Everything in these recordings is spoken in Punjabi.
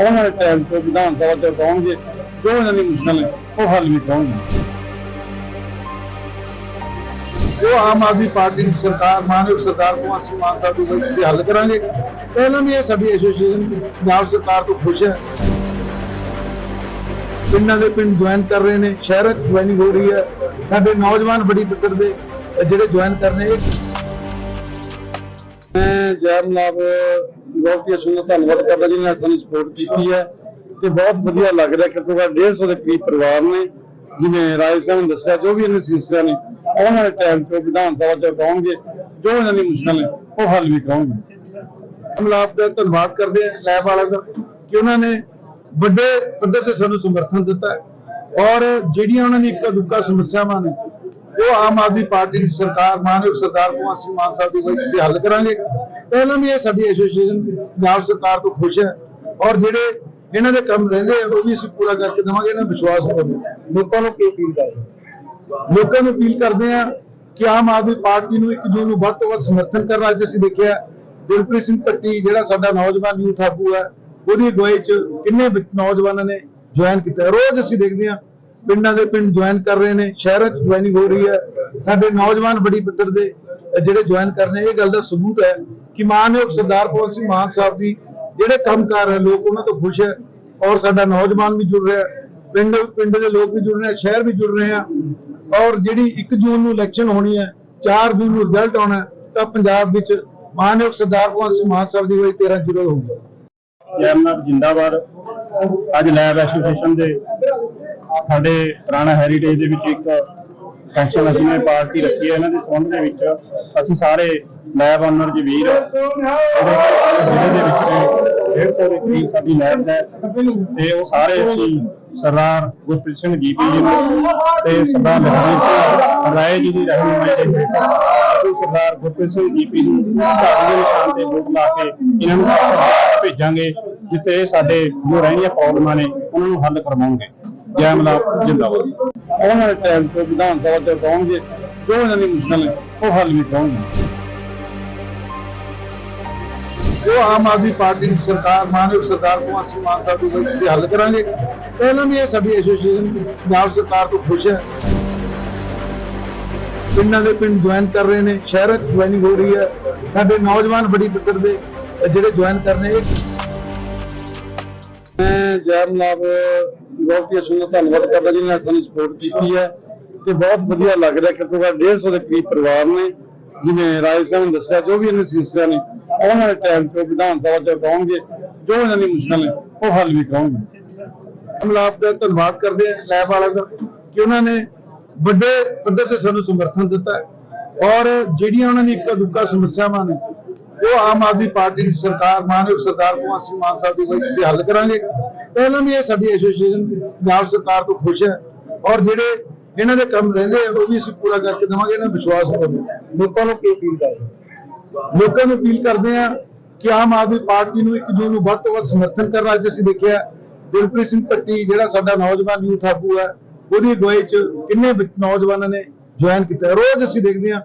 ਆਉਣ ਵਾਲੇ ਟਾਈਮ ਤੋਂ ਵਿਧਾਨ ਸਭਾ ਚ ਪਾਉਣਗੇ ਜੋ ਇਹਨਾਂ ਦੀ ਮੁਸ਼ਕਲ ਹੈ ਉਹ ਹੱਲ ਵੀ ਕਰਾਉਣਗੇ ਜੋ ਆਮ ਆਦਮੀ ਪਾਰਟੀ ਦੀ ਸਰਕਾਰ, ਮਾਨਯੋਗ ਸਰਕਾਰ ਭਗਵੰਤ ਸਿੰਘ ਮਾਨ ਸਾਹਿਬ ਦੀ ਵਜ੍ਹਾ ਅਸੀਂ ਹੱਲ ਕਰਾਂਗੇ, ਪਹਿਲਾਂ ਵੀ ਇਹ ਸਾਡੀ ਐਸੋਸੀਏਸ਼ਨ ਪੰਜਾਬ ਸਰਕਾਰ ਤੋਂ ਖੁਸ਼ ਹੈ। ਪਿੰਡਾਂ ਦੇ ਪਿੰਡ ਜੁਆਇਨ ਕਰ ਰਹੇ ਨੇ, ਸ਼ਹਿਰਾਂ 'ਚ ਜੁਆਇਨਿੰਗ ਹੋ ਰਹੀ ਹੈ। ਸਾਡੇ ਨੌਜਵਾਨ ਬੜੀ ਪੱਧਰ ਦੇ, ਜਿਹੜੇ ਜੁਆਇਨ ਕਰ ਰਹੇ ਨੇ। ਮੈਂ ਜੈਮ ਨਾਬ ਬਹੁਤ ਸਿੰਘ ਦਾ ਧੰਨਵਾਦ ਕਰਦਾ ਜਿਹਨਾਂ ਨੇ ਸਾਨੂੰ ਸਪੋਰਟ ਕੀਤੀ ਹੈ ਤੇ ਬਹੁਤ ਵਧੀਆ ਲੱਗ ਰਿਹਾ ਕਿ ਤੁਹਾਡਾ 150 ਦੇ ਕਰੀਬ ਪਰਿਵਾਰ ਨੇ, ਜਿਵੇਂ ਰਾਏ ਸਾਹਿਬ ਨੇ ਦੱਸਿਆ, ਜੋ ਵੀ ਇਹਨਾਂ ਸਮੱਸਿਆ ਨੇ, ਆਉਣ ਵਾਲੇ ਟਾਈਮ ਤੋਂ ਵਿਧਾਨ ਸਭਾ ਚ ਪਾਉਣਗੇ ਜੋ ਇਹਨਾਂ ਦੀ ਮੁਸ਼ਕਲ ਹੈ ਉਹ ਹੱਲ ਵੀ ਕਰਾਉਣਗੇ। ਅਮਲਾਪ ਦਾ ਧੰਨਵਾਦ ਕਰਦੇ ਹਾਂ, ਲੈਬ ਵਾਲਾ ਦਾ, ਕਿ ਉਹਨਾਂ ਨੇ ਵੱਡੇ ਪੱਧਰ ਤੇ ਸਾਨੂੰ ਸਮਰਥਨ ਦਿੱਤਾ ਔਰ ਜਿਹੜੀਆਂ ਉਹਨਾਂ ਦੀ ਇੱਕਾ ਦੁੱਕਾ ਸਮੱਸਿਆਵਾਂ ਨੇ, ਉਹ ਆਮ ਆਦਮੀ ਪਾਰਟੀ ਦੀ ਸਰਕਾਰ, ਮਾਨਯੋਗ ਸਰਕਾਰ ਭਗਵੰਤ ਸਿੰਘ ਮਾਨ ਸਾਹਿਬ ਦੀ ਵਜ੍ਹਾ ਹੱਲ ਕਰਾਂਗੇ। ਪਹਿਲਾਂ ਵੀ ਇਹ ਸਾਡੀ ਐਸੋਸੀਏਸ਼ਨ ਪੰਜਾਬ ਸਰਕਾਰ ਤੋਂ ਖੁਸ਼ ਹੈ ਔਰ ਜਿਹੜੇ ਇਹਨਾਂ ਦੇ ਕੰਮ ਰਹਿੰਦੇ ਆ, ਉਹ ਵੀ ਅਸੀਂ ਪੂਰਾ ਕਰਕੇ ਦੇਵਾਂਗੇ, ਇਹਨਾਂ ਨੂੰ ਵਿਸ਼ਵਾਸ ਕਰੋ ਲੋਕਾਂ ਨੂੰ ਕੀ ਅਪੀਲ ਕਰਦੇ ਲੋਕਾਂ ਨੂੰ ਅਪੀਲ ਕਰਦੇ ਆ ਕਿ ਆਮ ਆਦਮੀ ਪਾਰਟੀ ਨੂੰ ਇੱਕ ਜੂਨ ਨੂੰ ਵੱਧ ਤੋਂ ਵੱਧ ਸਮਰਥਨ ਕਰਨਾ ਅੱਜ ਅਸੀਂ ਦੇਖਿਆ, ਦਿਲਪ੍ਰੀਤ ਸਿੰਘ ਭੱਟੀ ਜਿਹੜਾ ਸਾਡਾ ਨੌਜਵਾਨ ਯੂਥ ਆਗੂ ਹੈ, ਉਹਦੀ ਅਗਵਾਈ ਚ ਕਿੰਨੇ ਨੌਜਵਾਨਾਂ ਨੇ ਜੁਆਇਨ ਕੀਤਾ ਰੋਜ਼ ਅਸੀਂ ਦੇਖਦੇ ਹਾਂ, ਪਿੰਡਾਂ ਦੇ ਪਿੰਡ ਜੁਆਇਨ ਕਰ ਰਹੇ ਨੇ, ਸ਼ਹਿਰਾਂ 'ਚ ਜੁਆਇਨਿੰਗ ਹੋ ਰਹੀ ਹੈ। ਸਾਡੇ ਨੌਜਵਾਨ ਬੜੀ ਪੱਧਰ ਦੇ ਜਿਹੜੇ ਜੁਆਇਨ ਕਰ ਰਹੇ ਇਹ ਗੱਲ ਦਾ ਸਬੂਤ ਹੈ ਕਿ ਮਾਨਯੋਗ ਸਰਦਾਰ ਭਗਵੰਤ ਸਿੰਘ ਮਾਨ ਸਾਹਿਬ ਦੀ ਜਿਹੜੇ ਕੰਮ ਕਰ ਰਹੇ ਲੋਕ ਉਹਨਾਂ ਤੋਂ ਖੁਸ਼ ਹੈ ਔਰ ਸਾਡਾ ਨੌਜਵਾਨ ਵੀ ਜੁੜ ਰਿਹਾ ਪਿੰਡ ਪਿੰਡ ਦੇ ਲੋਕ ਵੀ ਜੁੜ ਰਹੇ ਸ਼ਹਿਰ ਵੀ ਜੁੜ ਰਹੇ ਆ ਔਰ ਜਿਹੜੀ 1 ਜੂਨ ਨੂੰ ਇਲੈਕਸ਼ਨ ਹੋਣੀ ਹੈ 4 ਜੂਨ ਨੂੰ ਰਿਜ਼ਲਟ ਆਉਣਾ ਤਾਂ ਪੰਜਾਬ ਵਿੱਚ ਮਾਨਯੋਗ ਸਰਦਾਰ ਭਗਵੰਤ ਸਿੰਘ ਮਾਨ ਸਾਹਿਬ ਦੀ ਵਜ੍ਹਾ 13 ਜ਼ੀਰੋ ਹੋਊਗਾ। ਜੈਮਨਾਥ ਜਿੰਦਾਬਾਦ। ਅੱਜ ਲੈਬ ਐਸੋਸੀਏਸ਼ਨ ਦੇ ਸਾਡੇ ਪੁਰਾਣਾ ਹੈਰੀਟੇਜ ਦੇ ਵਿੱਚ ਇੱਕ ਫੰਕਸ਼ਨ ਅਸੀਂ ਨੇ ਪਾਰਟੀ ਰੱਖੀ ਹੈ ਇਹਨਾਂ ਦੇ ਸੰਬੰਧ ਦੇ ਵਿੱਚ। ਅਸੀਂ ਸਾਰੇ ਲੈਬ ਓਨਰ ਜੀ ਵੀਰ ਜਿਹੜੇ ਦੇ ਵਿੱਚ 150 ਦੇ ਕਰੀਬ ਸਾਡੀ ਲੈਬ ਹੈ। ਤੇ ਉਹ ਸਾਰੇ ਅਸੀਂ ਸਰਦਾਰ ਗੁਰਪ੍ਰੀਤ ਸਿੰਘ ਜੀਪੀ ਜੀ ਨੂੰ ਤੇ ਸਰਦਾਰ ਲਖਵੀਰ ਸਿੰਘ ਰਾਏ ਜੀ ਦੀ ਰਹਿਨੁਮਾਈ ਦੇ ਹੇਠ ਅਸੀਂ ਸਰਦਾਰ ਗੁਰਪ੍ਰੀਤ ਸਿੰਘ ਜੀਪੀ ਨੂੰ ਝਾੜੂ ਨਿਸ਼ਾਨ ਤੇ ਵੋਟ ਲਾ ਕੇ ਇਹਨਾਂ ਨੂੰ ਭੇਜਾਂਗੇ, ਜਿੱਥੇ ਸਾਡੇ ਜੋ ਰਹਿਣੀਆਂ ਪ੍ਰੋਬਲਮਾਂ ਨੇ, ਉਹਨਾਂ ਨੂੰ ਹੱਲ ਕਰਵਾਉਣਗੇ। ਜੈ ਮਲਾਪ, ਜਿੰਦਾਬਾਦ। ਆਉਣ ਵਾਲੇ ਟਾਈਮ ਤੋਂ ਵਿਧਾਨ ਸਭਾ ਚ ਪਾਉਣਗੇ ਜੋ ਇਹਨਾਂ ਦੀ ਮੁਸ਼ਕਲ ਹੈ, ਉਹ ਹੱਲ ਵੀ ਕਰਾਉਣਗੇ। ਜੋ ਆਮ ਆਦਮੀ ਪਾਰਟੀ ਦੀ ਸਰਕਾਰ, ਮਾਨਯੋਗ ਸਰਕਾਰ ਭਗਵੰਤ ਸਿੰਘ ਮਾਨ ਸਾਹਿਬ ਦੀ ਅਸੀਂ ਹੱਲ ਕਰਾਂਗੇ। ਪਹਿਲਾਂ ਵੀ ਇਹ ਸਾਡੀ ਐਸੋਸੀਏਸ਼ਨ ਪੰਜਾਬ ਸਰਕਾਰ ਤੋਂ ਖੁਸ਼ ਹੈ। ਪਿੰਡਾਂ ਦੇ ਪਿੰਡ ਜੁਆਇਨ ਕਰ ਰਹੇ ਨੇ, ਸ਼ਹਿਰਾਂ 'ਚ ਜੁਆਇਨਿੰਗ ਹੋ ਰਹੀ ਹੈ। ਸਾਡੇ ਨੌਜਵਾਨ ਬੜੀ ਪੱਧਰ ਦੇ ਜਿਹੜੇ ਜੁਆਇਨ ਕਰ ਰਹੇ ਨੇ ਮੈਂ ਜੈਮ ਨਾਬ ਸਿੰਘ ਦਾ ਧੰਨਵਾਦ ਕਰਦਾ ਜਿਹਨਾਂ ਨੇ ਸਾਨੂੰ ਸਪੋਰਟ ਕੀਤੀ ਹੈ ਤੇ ਬਹੁਤ ਵਧੀਆ ਲੱਗ ਰਿਹਾ ਕਿ 150 ਦੇ ਕਰੀਬ ਪਰਿਵਾਰ ਨੇ, ਜਿਵੇਂ ਰਾਏ ਸਾਹਿਬ ਨੇ ਦੱਸਿਆ, ਜੋ ਵੀ ਇਹਨਾਂ ਸਮੱਸਿਆ ਨੇ ਆਉਣ ਵਾਲੇ ਟਾਈਮ ਤੋਂ ਵਿਧਾਨ ਸਭਾ ਚ ਪਾਉਣਗੇ ਜੋ ਇਹਨਾਂ ਦੀ ਮੁਸ਼ਕਲ ਨੇ, ਉਹ ਹੱਲ ਵੀ ਕਰਾਉਣਗੇ। ਅਮਲਾਪ ਦਾ ਧੰਨਵਾਦ ਕਰਦੇ ਹਾਂ ਲੈਬ ਵਾਲਿਆਂ ਦਾ, ਕਿ ਉਹਨਾਂ ਨੇ ਵੱਡੇ ਪੱਧਰ ਤੇ ਸਾਨੂੰ ਸਮਰਥਨ ਦਿੱਤਾ ਔਰ ਜਿਹੜੀਆਂ ਉਹਨਾਂ ਦੀ ਇੱਕਾ ਦੁੱਕਾ ਸਮੱਸਿਆਵਾਂ ਨੇ ਉਹ ਆਮ ਆਦਮੀ ਪਾਰਟੀ ਦੀ ਸਰਕਾਰ ਮਾਨਯੋਗ ਸਰਕਾਰ ਭਗਵੰਤ ਸਿੰਘ ਮਾਨ ਸਾਹਿਬ ਦੀ ਵਜ੍ਹਾ ਅਸੀਂ ਹੱਲ ਕਰਾਂਗੇ। ਪਹਿਲਾਂ ਵੀ ਇਹ ਸਾਡੀ ਐਸੋਸੀਏਸ਼ਨ ਪੰਜਾਬ ਸਰਕਾਰ ਤੋਂ ਖੁਸ਼ ਹੈ ਔਰ ਜਿਹੜੇ ਇਹਨਾਂ ਦੇ ਕੰਮ ਰਹਿੰਦੇ ਆ ਉਹ ਵੀ ਅਸੀਂ ਪੂਰਾ ਕਰਕੇ ਦੇਵਾਂਗੇ ਇਹਨਾਂ ਵਿਸ਼ਵਾਸ ਕਰੋ ਲੋਕਾਂ ਨੂੰ ਕੀ ਅਪੀਲ ਕਰਦੇ? ਲੋਕਾਂ ਨੂੰ ਅਪੀਲ ਕਰਦੇ ਆ ਕਿ ਆਮ ਆਦਮੀ ਪਾਰਟੀ ਨੂੰ 1 ਜੂਨ ਨੂੰ ਵੱਧ ਤੋਂ ਵੱਧ ਸਮਰਥਨ ਕਰਨਾ ਅੱਜ ਅਸੀਂ ਦੇਖਿਆ ਦਿਲਪ੍ਰੀਤ ਸਿੰਘ ਭੱਟੀ ਜਿਹੜਾ ਸਾਡਾ ਨੌਜਵਾਨ ਯੂਥ ਆਗੂ ਹੈ ਉਹਦੀ ਅਗਵਾਈ ਚ ਕਿੰਨੇ ਨੌਜਵਾਨਾਂ ਨੇ ਜੁਆਇਨ ਕੀਤਾ। ਰੋਜ਼ ਅਸੀਂ ਦੇਖਦੇ ਹਾਂ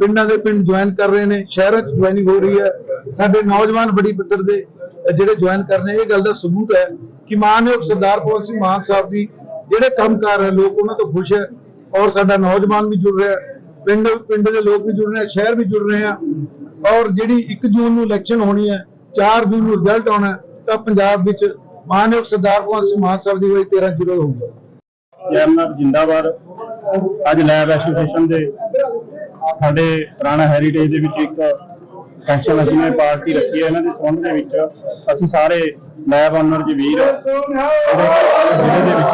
ਪਿੰਡਾਂ ਦੇ ਪਿੰਡ ਜੁਆਇਨ ਕਰ ਰਹੇ ਨੇ, ਸ਼ਹਿਰਾਂ 'ਚ ਜੁਆਇਨਿੰਗ ਹੋ ਰਹੀ ਹੈ। ਸਾਡੇ ਨੌਜਵਾਨ ਬੜੀ ਪੱਧਰ ਦੇ ਜਿਹੜੇ ਜੁਆਇਨ ਕਰ ਰਹੇ ਇਹ ਗੱਲ ਦਾ ਸਬੂਤ ਹੈ ਕਿ ਮਾਨਯੋਗ ਸਰਦਾਰ ਭਗਵੰਤ ਸਿੰਘ ਮਾਨ ਸਾਹਿਬ ਦੀ ਜਿਹੜੇ ਕੰਮ ਕਰ ਰਹੇ ਲੋਕ ਉਹਨਾਂ ਤੋਂ ਖੁਸ਼ ਹੈ ਔਰ ਸਾਡਾ ਨੌਜਵਾਨ ਵੀ ਜੁੜ ਰਿਹਾ ਪਿੰਡ ਪਿੰਡ ਦੇ ਲੋਕ ਵੀ ਜੁੜ ਰਹੇ ਸ਼ਹਿਰ ਵੀ ਜੁੜ ਰਹੇ ਆ ਔਰ ਜਿਹੜੀ 1 ਜੂਨ ਨੂੰ ਇਲੈਕਸ਼ਨ ਹੋਣੀ ਹੈ 4 ਜੂਨ ਨੂੰ ਰਿਜ਼ਲਟ ਆਉਣਾ ਤਾਂ ਪੰਜਾਬ ਵਿੱਚ ਮਾਨਯੋਗ ਸਰਦਾਰ ਭਗਵੰਤ ਸਿੰਘ ਮਾਨ ਸਾਹਿਬ ਦੀ ਹੋਈ 13 ਜ਼ੀਰੋ ਹੋਊਗਾ। ਜੈਮਨਾਥ ਜਿੰਦਾਬਾਦ। ਅੱਜ ਲੈਬ ਐਸੋਸੀਏਸ਼ਨ ਦੇ ਸਾਡੇ ਪੁਰਾਣਾ ਹੈਰੀਟੇਜ ਦੇ ਵਿੱਚ ਇੱਕ ਫੰਕਸ਼ਨ ਅਸੀਂ ਨੇ ਪਾਰਟੀ ਰੱਖੀ ਹੈ ਇਹਨਾਂ ਦੇ ਸੰਬੰਧ ਦੇ ਵਿੱਚ। ਅਸੀਂ ਸਾਰੇ ਲੈਬ ਓਨਰ ਜੀ ਵੀਰ ਜਿਹੜੇ ਦੇ ਵਿੱਚ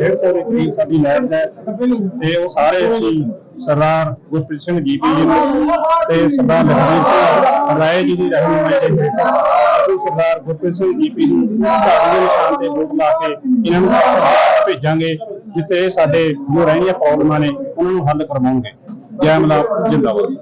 150 ਦੇ ਕਰੀਬ ਸਾਡੀ ਲੈਬ ਹੈ। ਤੇ ਉਹ ਸਾਰੇ ਅਸੀਂ ਸਰਦਾਰ ਗੁਰਪ੍ਰੀਤ ਸਿੰਘ ਜੀਪੀ ਜੀ ਨੂੰ ਤੇ ਸਰਦਾਰ ਲਖਵੀਰ ਸਿੰਘ ਰਾਏ ਜੀ ਦੀ ਰਹਿਨੁਮਾਈ ਦੇ ਹੇਠ ਅਸੀਂ ਸਰਦਾਰ ਗੁਰਪ੍ਰੀਤ ਸਿੰਘ ਜੀ ਪੀ ਨੂੰ ਝਾੜੂ ਨਿਸ਼ਾਨ ਤੇ ਵੋਟ ਲਾ ਕੇ ਇਹਨਾਂ ਨੂੰ ਭੇਜਾਂਗੇ, ਜਿੱਥੇ ਸਾਡੇ ਜੋ ਰਹਿਣੀਆਂ ਪ੍ਰੋਬਲਮਾਂ ਨੇ, ਉਹਨਾਂ ਨੂੰ ਹੱਲ ਕਰਵਾਉਂਗੇ ਜੈ ਮਲਾਪ ਜਿੰਦਾਬਾਦ।